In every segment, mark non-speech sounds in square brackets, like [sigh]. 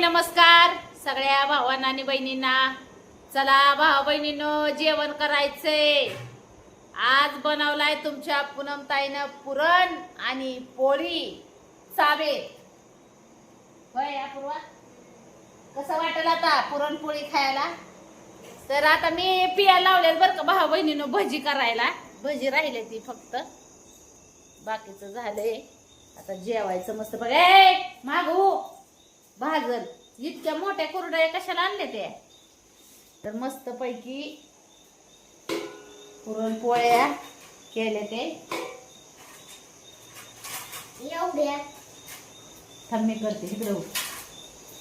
नमस्कार सगळ्या भावांना आणि बहिणींना. चला भावा बहिणीनं जेवण करायचंय. आज बनवलाय तुमच्या पूनमताईनं पुरण आणि पोळी. साबे होय अपूर्वा. कसं वाटेल आता पुरणपोळी खायला? तर आता मी पियाला लावले बरं का भावा बहिणीनो भजी करायला. भजी राहिले ती फक्त. बाकीचं झालंय. आता जेवायचं मस्त बघ. ए मागू. भाजल इतक्या मोठ्या कुरड्या कशाला आणल्या त्या? तर मस्त पैकी पुरणपोळ्या केल्या ते एवढ्या? थांब मी करते इकडं.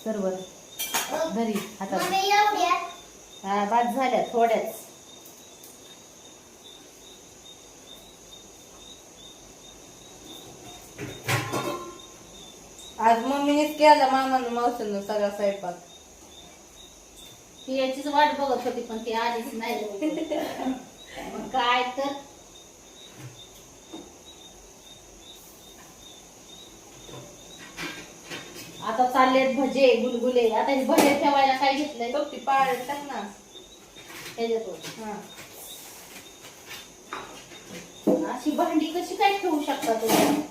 सर्व घरी एवढ्या? हा बाद झाल्या थोड्याच. आज मम्मीनेच केला मामानं मावशीनं सगळा स्वयंपाक. ती याचीच वाट बघत होती पण ती आलीच नाही. मग काय तर. आता चाललेत भजे गुलगुले. आता हे भजे ठेवायला काय घेतलंय? तो ती पाळ टाक ना. त्याच्यातून हा. अशी भांडी कशी काय ठेवू शकता तुम्ही?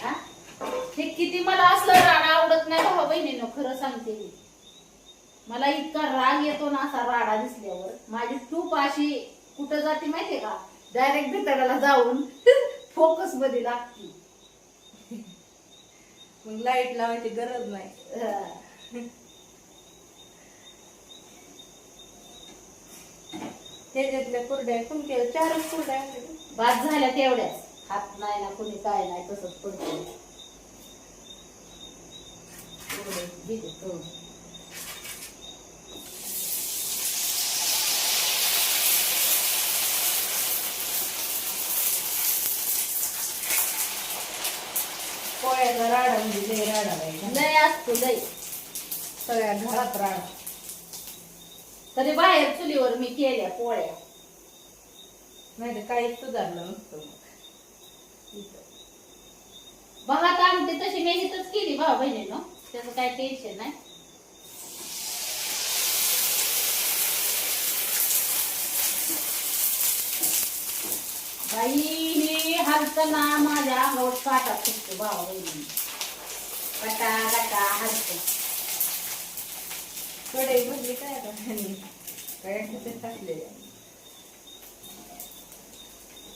हा? हे किती मला असलं राडा आवडत नाही. भाऊ बहिणीनं खरं सांगते मी. मला इतका राग येतो ना असा राडा दिसल्यावर. माझी टूप अशी कुठं जाते माहितीये का? डायरेक्ट भितडाला जाऊन [laughs] फोकसमध्ये लागते. [laughs] मग लाइट लावायची गरज नाही. त्याच्यातल्या कुरड्या कोण केलं चारच कुरड्या. बाद झाल्या तेवढ्याच. हात नाही ना कुणी काय नाही तसंच पडतो पोळ्याचा राडा म्हणजे लय राडा बाई लय असतो लय सगळ्या घरात राडा. तरी बाहेर चुलीवर मी केल्या पोळ्या. नाही तर काहीच सुधारलं नसतं मग. भात आमटी तशी मेहनतच केली भाऊ बहिणीनं. त्याचं काय टेन्शन नाही. बाई हे हलताना माझ्या अंगावर काटा फुटतो भाऊ बहिणी गटा गटा हलत कढई भरली काय आता? ह्यांनी? काय टाकले.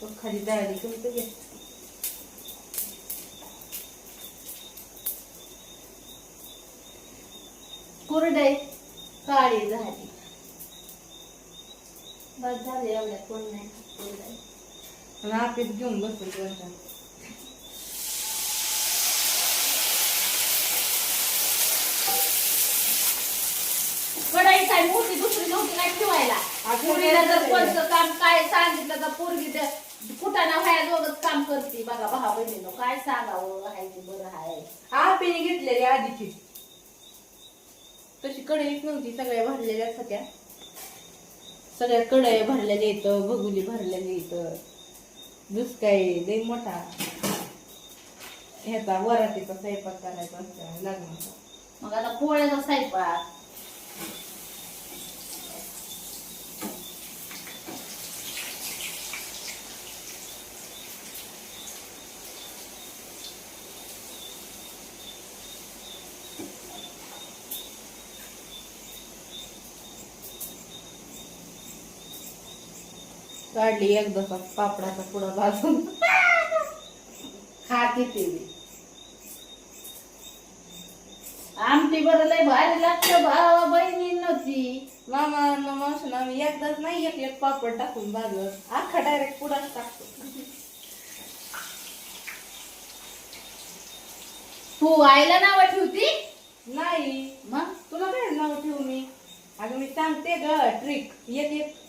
तो खाली डाळी तर घे कुरडई काळी झाली. बस झाली एवढ्या कोण नाही कुरडई. आपीत घेऊन तुझ्या कढई काय मोठी दुसरी नव्हती ठेवायला. पोरीला जर कोणतं काम काय सांगितलं तर पोरगी त्या कुठाना व्हाया दोघच काम करते. बघा भावा बहिणीनं काय सांगावं हाय ते बरं हाय. आपीने घेतलेली आधीची. तशी कढईच नव्हती सगळ्या भरलेल्या होत्या. सगळ्या कढया भरलेल्या येतं भगुली भरलेल्या येतं दुष्काळी लई मोठा ह्याचा वरातीचा स्वयंपाक करायचा असतो लग्नाचा. मग आता पोळ्याचा स्वयंपाक. काढली एकदा पापडाचा पुडा भाजून. खाते ते. आमटी बरं लय भारी लागतं भावा बहिणी नव्हती मामा मावशी आम्ही एकदाच नाही एक एक पापड टाकून भाजत अख्खा डायरेक्ट पुडाच टाकतो. तू आईला नाव ठेवती? नाही. मग? तुला काय नाव ठेवू मी? अगं मी सांगते ग ट्रिक एक एक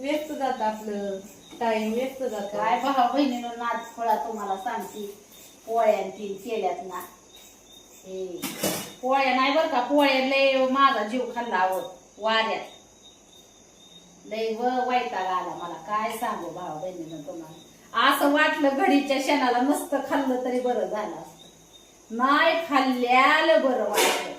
व्यस्त जात आपलं. टाइम व्यस्त जात. काय भावा बहिणीनं नाच फळा तुम्हाला सांगते. पोळ्या तीन केल्यात ना. हे पोळ्या नाही बर का पोळ्या लय माझा जीव खाल्ला आहोत वाऱ्यात. लय व वैताग आला मला. काय सांगू भावा बहिणीनं तुम्हाला. असं वाटलं घडीच्या शेणाला मस्त खाल्लं तरी बरं झालं असतं. नाही खाल्ल्यालं बरं वाटलं.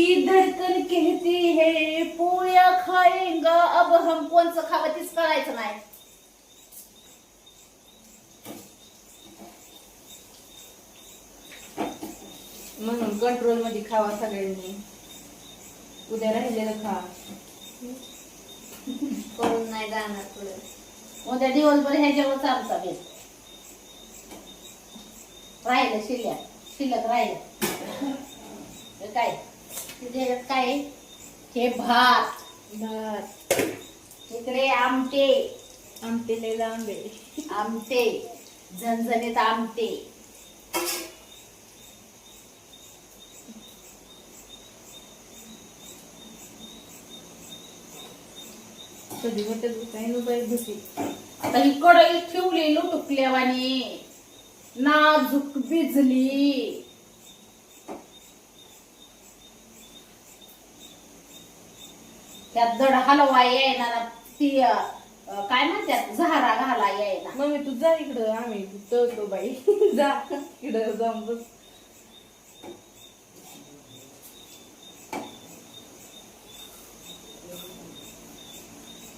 की धडकन कहती है? पोळ्या खाएंगा अब हम कोणचं खावं तीच कळायचं नाही. म्हणून कंट्रोलमध्ये खावा सगळ्यांनी. उद्या राहिलेलं खा. करून नाही जाणार पुढे. उद्या दिवसभर ह्याच्यावर आमचा बेत राहिलं शिल्लक. शिल्लक राहिलं. काय? त्याच्यात काय? हे भात भात. इकडे आमटे. आमटेले लांबे. आमटे झणझणीत आमटे. कधी वाटत काही नुबाई भुसी आता ही कढई ठेवली लुटुकल्यावानी नाजूक भिजली. त्यात दड हलवा ना ती काय म्हणतात झारा घाला येईना मम्मी तू जा इकडं आम्ही तळतो बाई. [laughs] जा इकडं जाऊन बस.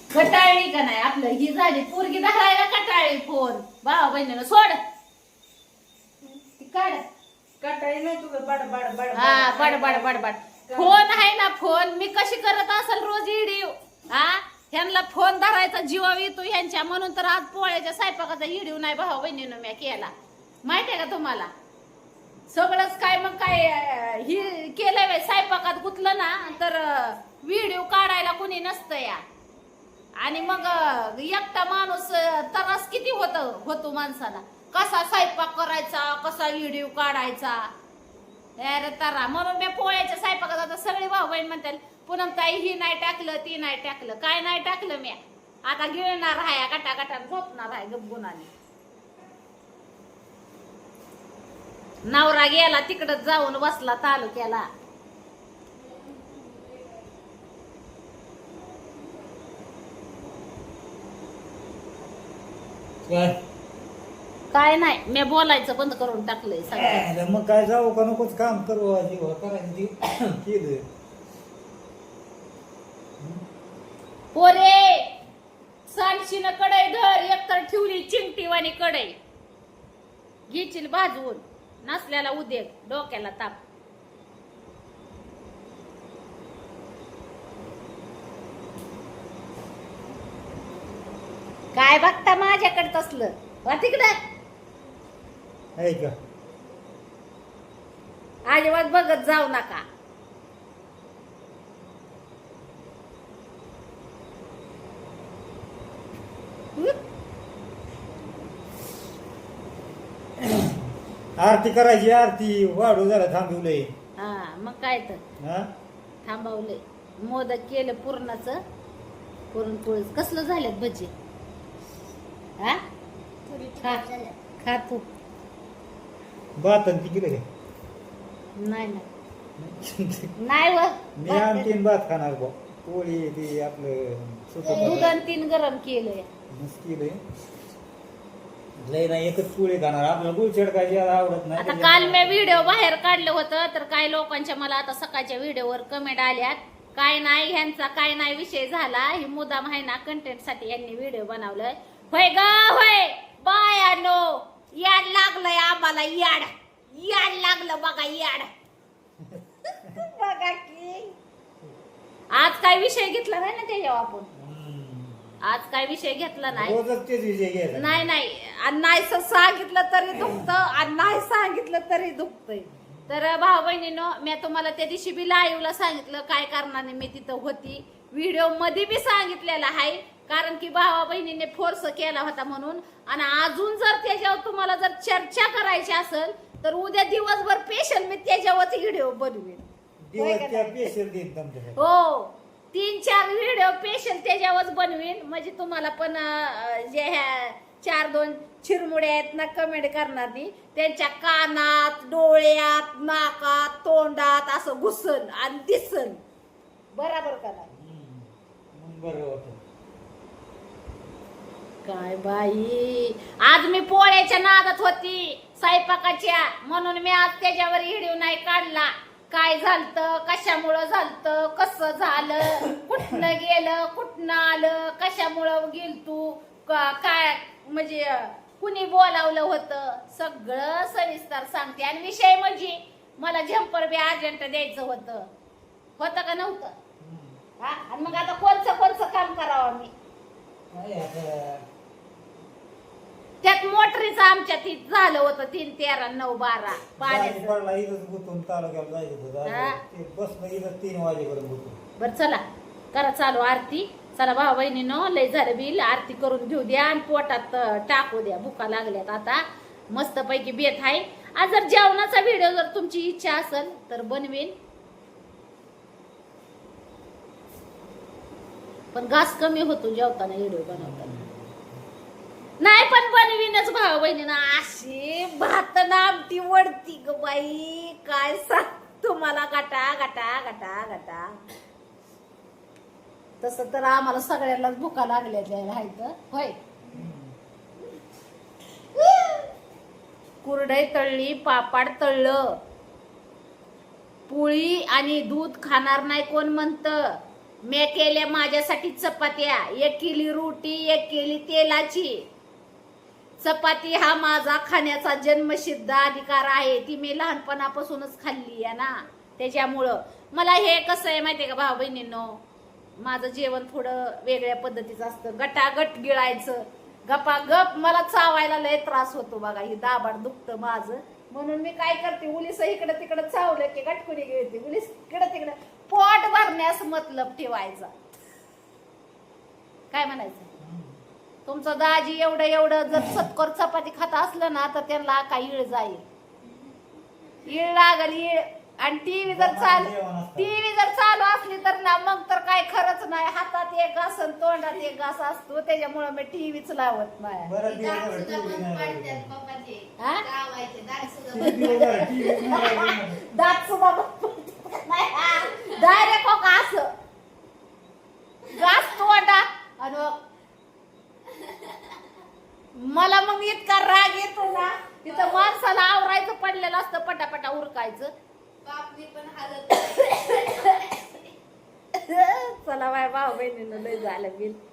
कटाळली का नाही? आपलं ही झाली पोरगी धरायला कटाळली फोन. भावा बहिणीनं सोड. ती काढ. काटाळी नाही तुझं बड बड बड हा बड बड बड बड फोन आहे ना फोन मी कशी करत असेल रोज इडीव हा ह्यांना फोन धरायचा जीवा येतो ह्यांच्या म्हणून तर आज पोळ्याच्या स्वयंपाकाचा इडीव नाही भाऊ बहिणीनं मी केला. माहितीये का तुम्हाला? सगळंच काय मग काय ही केलंय बाई, स्वयंपाकात गुतलं ना तर व्हिडिओ काढायला कुणी नसतं या. आणि मग एकटा माणूस त्रास किती होत होतो माणसाला? कसा स्वयंपाक करायचा कसा व्हिडिओ काढायचा? अरे तारा म्हणून मी पोळ्याच्या स्वयंपाकात आता सगळे भाऊ बहीण म्हणतात पुनम ताई ही नाही टाकलं ती नाही टाकलं. काय नाही टाकलं मी आता गिळणार आहे काटा झोपणार आहे गपगुणाने नवरा गेला तिकडच जाऊन बसला तालुक्याला. काय? काय नाही मी बोलायचं बंद करून टाकलंय सगळं. अरे मग काय जाऊ का नकोच काम करू जीव करायचं ते. केलं पोरे सांडशीनं कढई धर एकतर ठेवली चिंगटीवाणी कढई. घेशील भाजवून नसल्याला उद्योग डोक्याला ताप. काय बघता माझ्याकडे तसलं? वा तिकडं. आहे का? अजिबात बघत जाऊ नका. आरती करायची आरती वाढू जरा थांबवलंय. हा मग काय तर. हा? थांबवले मोदक केलं पूर्णाच. पुरणपोळीच. कसलं झाल्यात भजी हा? थोडी खा खा तू. आणि ती केलं नाही नाही. काय [laughs] नाही व. मी आमटीन भात खाणार बा. पोळी ते आपलं सुकं दूध आणि तीन गरम केलंय. मस्त केलंय. लय नाही एकच पोळी खाणार. आपल्याला गुळचड काय ज्यादा आवडत नाही. आता काल मी व्हिडिओ बाहेर काढलं होतं तर काही लोकांच्या मला आता सकाळच्या व्हिडिओवर कमेंट आल्यात. काय नाही ह्यांचा काय नाही विषय झाला. ही मुदाम आहे ना कंटेंटसाठी यांनी व्हिडिओ बनवलंय. होय ग होय. बायानो याड लागलंय आम्हाला याड. याड लागलं बघा याड. बघा की. आज काय विषय घेतला नाही ना त्याच्यावर आपण. आज काय विषय घेतला नाही? रोजच तेच विषय घ्यायचा. नाही नाही. आणि नाही स- सांगितलं तरी दुखत आणि नाही सांगितलं तरी दुखतंय. तर भाऊ बहिणीनं मी तुम्हाला त्या दिवशी बी लाईव्हला सांगितलं काय कारणाने मी तिथं होती. व्हिडिओमध्ये बी सांगितलेलं आहे. कारण की भावा बहिणीने फोर्स केला होता म्हणून. आणि अजून जर त्याच्यावर तुम्हाला जर चर्चा करायची असेल तर उद्या दिवसभर पेशल मी त्याच्यावरती व्हिडिओ बनवेन? पेशल हो. तीन चार व्हिडिओ स्पेशल त्याच्यावर बनवीन. म्हणजे तुम्हाला पण जे ह्या चार दोन चिरमुड्या आहेत ना कमेंट करणार नाही त्यांच्या कानात डोळ्यात नाकात तोंडात असं घुसल आणि दिसल बराबर का नाही? हम्म. मग बरं वाटत काय बाई? आज मी पोळ्याच्या नादात होती स्वयंपाकाच्या. म्हणून मी आज त्याच्यावर हिडीव नाही काढला. काय झालतं कशामुळं झालतं कसं झालं कुठनं गेलं कुठनं आलं कशामुळं गेल तू काय म्हणजे कुणी बोलावलं होतं? सगळं सविस्तर सांगते. आणि विषय म्हणजे मला झंपर बी अर्जंट द्यायचं होतं. होतं का नव्हतं? हा? आणि मग आता कोणचं कोणचं काम करावं काय आता त्यात मोटरीचं आमच्या ती झालं होतं तीन तेरा नऊ बारा पाण्याचं पडला इथंच गुतून तालुक्याला जायचं होतं. ते बसनं इथं तीन वाजेपर्यंत गुतून. बर चला. करा चालू आरती. चला भाऊ बहिणीनं लय झालं बिल. आरती करून घेऊ द्या आणि पोटात अं, टाकू द्या. भुका लागल्यात आता. मस्त पैकी बेत आहे. आज जर जेवणाचा व्हिडिओ जर तुमची इच्छा असेल तर बनवीन. पण घास कमी होतो जेवताना व्हिडिओ बनवताना. नाही पण बनवीनच भाऊ बहिणीनं. अशी भात ना आमटी वडती ग बाई. काय सांग तुम्हाला? गटा गटा गटा गटा. तसं तर आम्हाला सगळ्यांनाच भुका लागल्या आहेत होय. कुरडई तळली पापड तळलं. पोळी आणि दूध खाणार नाही कोण म्हणत? मी केल्या माझ्यासाठी चपात्या. एक केली रोटी एक केली तेलाची. चपाती हा माझा खाण्याचा जन्मसिद्ध अधिकार आहे. ती मी लहानपणापासूनच खाल्ली आहे ना. त्याच्यामुळं मला हे कसं आहे माहितीये का भाऊ बहिणींनो माझं जेवण थोडं वेगळ्या पद्धतीचं असतं. गटागट गिळायचं. गपा गप मला चावायला लय त्रास होतो बघा. हे दाबाड दुखतं माझं. म्हणून मी काय करते? उलीस इकडं तिकडं चावलं की गटकुरी गिळते. उलीस इकडं तिकडं. पोट भरण्यास मतलब ठेवायचा. काय म्हणायचं? तुमचं दाजी एवढं एवढं जर सत्कर चपाती खात असलं ना तर त्यांना काय इळ जाईल. इळ लागल इळ आणि टीव्ही जर चाल. टीव्ही जर चालू असली तर ना मग तर काय खरंच नाही. हातात एक घास आणि तोंडात एक घास असतो. त्याच्यामुळे मी टीव्हीच लावत नाही. दात झालं सुद्धा TV बंद नाही पडतात लावली. पप्पाचे. हा? लावायचे, दात सुद्धा किती बंद दिवस झालं TV च नाही लावली. दात सुद्धा डायरेक्ट हो का असं घास तोंडा आणि मग मला मग इतका राग येतो ना तिथं माणसाला आवरायचं पडलेलं असतं पटापटा उरकायचं बापनी पण हालत